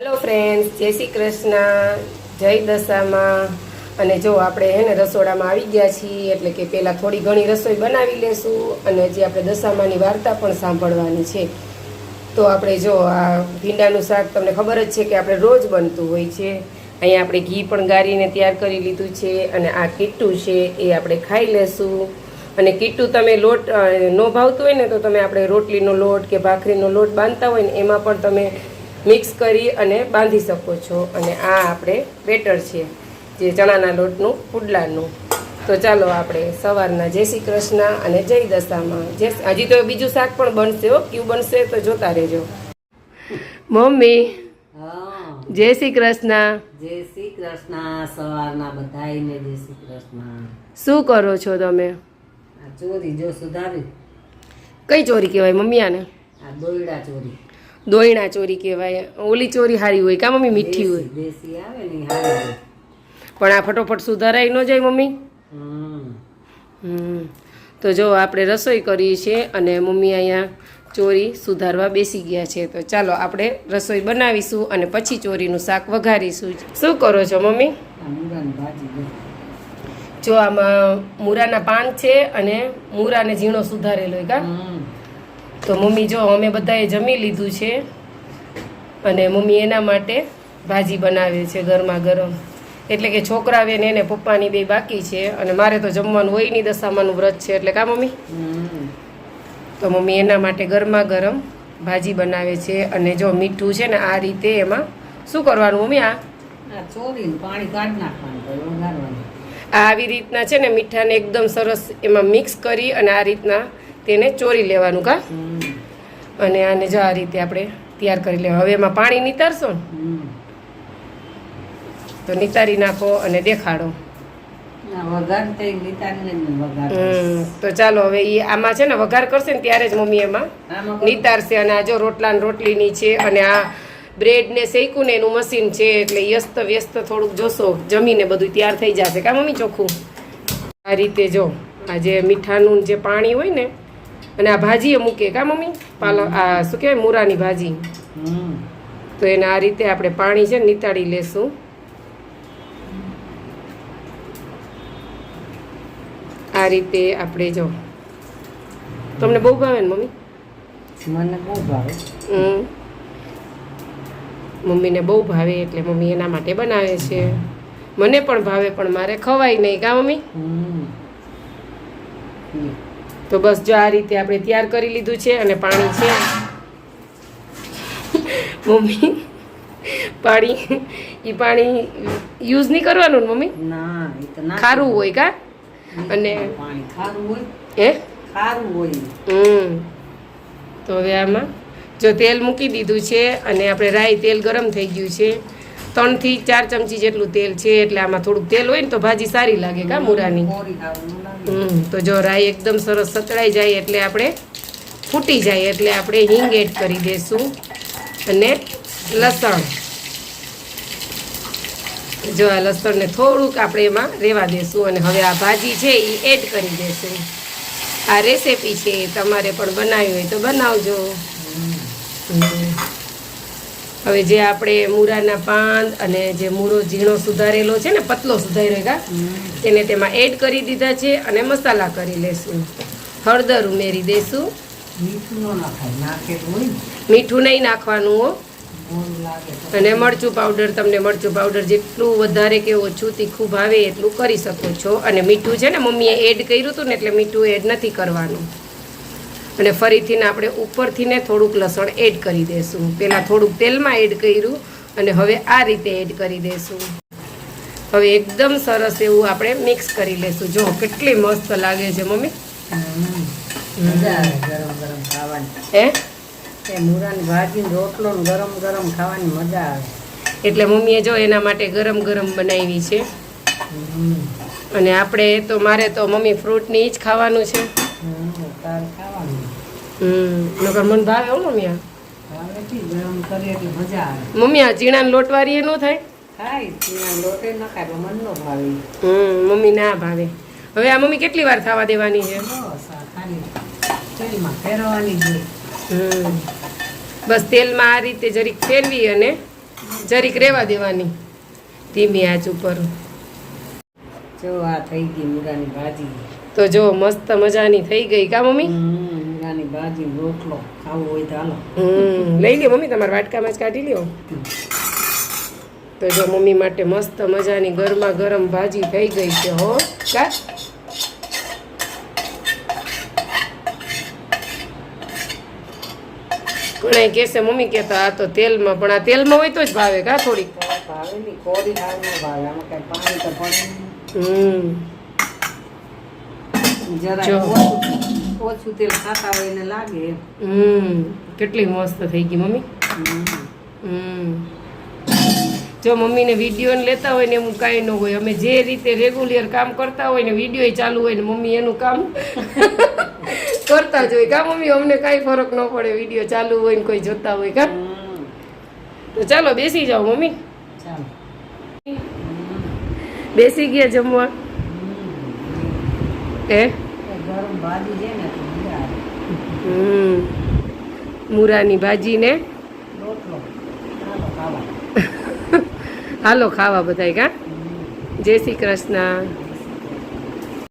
Hello friends જય શ્રી કૃષ્ણ, જય દશામાં. અને જો આપણે હે રસોડામાં આવી ગયા છીએ, એટલે કે પહેલાં થોડી ઘણી રસોઈ બનાવી લેશું અને જે આપણે દશામાની વાર્તા પણ સાંભળવાની છે. તો આપણે જો આ ભીંડાનું શાક તમને ખબર જ છે કે આપણે રોજ બનતું હોય છે. અહીંયા આપણે ઘી પણ ગારીને તૈયાર કરી લીધું છે અને આ કીટું છે એ આપણે ખાઈ લેશું. અને કીટું તમે લોટ ન ભાવતું હોય ને તો તમે આપણે રોટલીનો લોટ કે ભાખરીનો લોટ બાંધતા હોય ને એમાં પણ તમે મિક્સ કરી અને બાંધી શકો છો. અને આ આપણે બેટર છે જે ચણાના લોટનું પુડલાનું. તો ચાલો આપણે સવારના જય શ્રી કૃષ્ણ અને જય દશામાં. જે હજી તો બીજું શાક પણ બનશે હો ક્યુ બનશે તો જોતા રહેજો. મમ્મી જય શ્રી કૃષ્ણ. જય શ્રી કૃષ્ણ સવારના બધાને જય શ્રી કૃષ્ણ. શું કરો છો તમે? આ ચોરી જો સુધારી. કઈ ચોરી કહેવાય મમ્મી આને? આ દોયડા ચોરી. દોયણા ચોરી કહેવાય ઓલી ચોરી સારી હોય કા મમ્મી મીઠી હોય. પણ આ ફટોફટ સુધારાઈ ન જાય મમ્મી? હમ. તો જો આપણે રસોઈ કરીએ છીએ અને મમ્મી અહીંયા ચોરી સુધારવા બેસી ગયા છે. તો ચાલો આપણે રસોઈ બનાવીશું અને પછી ચોરીનું શાક વઘારીશું. શું કરો છો મમ્મી? જો. આમાં મૂરાના પાન છે અને મૂરાને ઝીણો સુધારેલો હોય કા? તો મમ્મી જો અમે બધાએ જમી લીધું છે અને મમ્મી એના માટે ભાજી બનાવે છે ગરમા ગરમ. એટલે કે છોકરા ને એને પપ્પાની બે બાકી છે અને મારે તો જમવાનું હોય નહીં દશામાનું વ્રત છે. એટલે કા મમ્મી? તો મમ્મી એના માટે ગરમા ગરમ ભાજી બનાવે છે અને જો મીઠું છે ને આ રીતે એમાં શું કરવાનું મમ્મી આ? આવી રીતના છે ને મીઠાને એકદમ સરસ એમાં મિક્સ કરી અને આ રીતના તેને ચોરી લેવાનું કા? અને આને જો આ રીતે આપણે તૈયાર કરી લેવા. હવે એમાં પાણી નીતારશો ને? તો નિતારી નાખો અને દેખાડો. તો ચાલો હવે એ આમાં છે ને વઘાર કરશે ને ત્યારે જ મમ્મી એમાં નીતારશે નિતારશે અને આ જો રોટલા ને રોટલીની છે અને આ બ્રેડ ને શેકું ને એનું મશીન છે એટલે વ્યસ્ત વ્યસ્ત થોડુંક જોશો જમીને બધું તૈયાર થઈ જશે. કા મમ્મી ચોખ્ખું? આ રીતે જો આ જે મીઠાનું જે પાણી હોય ને અને આ ભાજીએ મૂકે કા મમ્મી? પાલક આ શું કહેવાય? મૂરાની ભાજી. તો એને આ રીતે આપણે પાણી છે ને નિતાળી લેશું. આ રીતે આપણે જો. તમને બહુ ભાવે ને મમ્મી? મને બહુ ભાવે. મમ્મીને બહુ ભાવે એટલે મમ્મી એના માટે બનાવે છે. મને પણ ભાવે પણ મારે ખવાય નહીં. કા મમ્મી. તો બસ જો આ રીતે આપણે તૈયાર કરી લીધું છે અને પાણી છે. મમ્મી પાણી એ પાણી યુઝ નહીં કરવાનું ને મમ્મી? એ ખારું હોય કા? અને- પાણી ખારું હોય. હે? ખારું હોય. હમ. તો હવે આમાં જો તેલ મૂકી દીધું છે અને આપણે રાઈ તેલ ગરમ થઈ ગયું છે. ત્રણથી ચાર ચમચી જેટલું તેલ છે એટલે આમાં થોડુંક તેલ હોય ને તો ભાજી સારી લાગે કા મૂરાની? તો જો રાઈ એકદમ સરસ સતળાઈ જાય એટલે આપણે ફૂટી જાય એટલે આપણે હિંગ એડ કરી દઈશું અને લસણ. જો આ લસણને થોડુંક આપણે એમાં રેવા દેશું અને હવે આ ભાજી છે એ એડ કરી દેશું. આ રેસીપી છે તમારે પણ બનાવી હોય તો બનાવજો. હમ. હવે જે આપણે મૂરાના પાન અને જે મૂરો ઝીણો સુધારેલો છે ને પતલો સુધારેલો કા તેને તેમાં એડ કરી દીધા છે અને મસાલા કરી લેશું. હળદર ઉમેરી દઈશું મીઠું નહીં નાખવાનું હો. અને મરચું પાવડર તમને મરચું પાવડર જેટલું વધારે કે ઓછું તીખું ભાવે એટલું કરી શકો છો. અને મીઠું છે ને મમ્મીએ એડ કર્યું હતું ને એટલે મીઠું એડ નથી કરવાનું. અને ફરીથી આપણે ઉપરથી ને થોડુંક લસણ એડ કરી દઈશું પહેલાં થોડુંક તેલમાં એડ કર્યું અને હવે આ રીતે એડ કરી દઈશું હવે એકદમ સરસ એવું આપણે મિક્સ કરી લઈશું જો કેટલી મસ્ત લાગે છે મમ્મી. મજા આવે ગરમ ગરમ ખાવાની. હે? એ મૂળાની ભાજી રોટલો ગરમ ગરમ ખાવાની મજા આવે. એટલે મમ્મીએ જો એના માટે ગરમ ગરમ બનાવી છે. અને આપણે તો મારે તો મમ્મી ફ્રૂટની જ ખાવાનું છે. તારે ખાવાનું. હમ નકર ભાવે હો મમ્મી આ. ભાવેથી ગરમ કરીએ એટલે મજા આવે. મમ્મી આ ચીણાની લોટવાળી એ ન થાય? ખાય ત્યાં લોટે ન ખાય મન ન ભાવે. હમ મમ્મી ના ભાવે. હવે આ મમ્મી કેટલી વાર થવા દેવાની છે? બસ આ ખાલી તેલમાં ફેરવવાની જ હમ બસ તેલમાં આ રીતે જરીક ફેરવી અને જરીક રેવા દેવાની. ધીમી આંચ ઉપર. જો આ થઈ ગઈ મુરાની ભાજી. તો જો મસ્ત મજાની થઈ ગઈ કા મમ્મી? ભાજી રોટલો ખાવું હોય તો હાલો. લઈ લ્યો મમ્મી તમારા વાટકામાં જ કાઢી લ્યો. તો જો મમ્મી માટે મસ્ત મજાની ગરમા ગરમ ભાજી થઈ ગઈ છે હો. કા? ઘણા કહેશે મમ્મી કહેતા આ તો તેલમાં પણ આ તેલમાં હોય તો જ ભાવે કા થોડીક? ભાવે નહીં કોરી હાવ ભાવે આમાં કઈ પાણી તો પડે હમ. નહીં. જરા ઓછું તેલ ખાતા હોય એને લાગે. હમ કેટલી મસ્ત થઈ ગઈ મમ્મી. હમ. જો મમ્મીને વીડિયો લેતા હોય ને એવું કાંઈ ન હોય. અમે જે રીતે રેગ્યુલર કામ કરતા હોય ને વીડિયો ચાલુ હોય ને મમ્મી એનું કામ કરતા જ હોય. કા મમ્મી અમને કાંઈ ફરક ન પડે વીડિયો ચાલુ હોય ને કોઈ જોતા હોય કા? તો ચાલો બેસી જાઓ મમ્મી. ચાલો. બેસી ગયા જમવા. એ ભાજી ને હમ. મૂરાની રોટલો ખાવા. હાલો ખાવા બધાય કા? જય શ્રી કૃષ્ણ.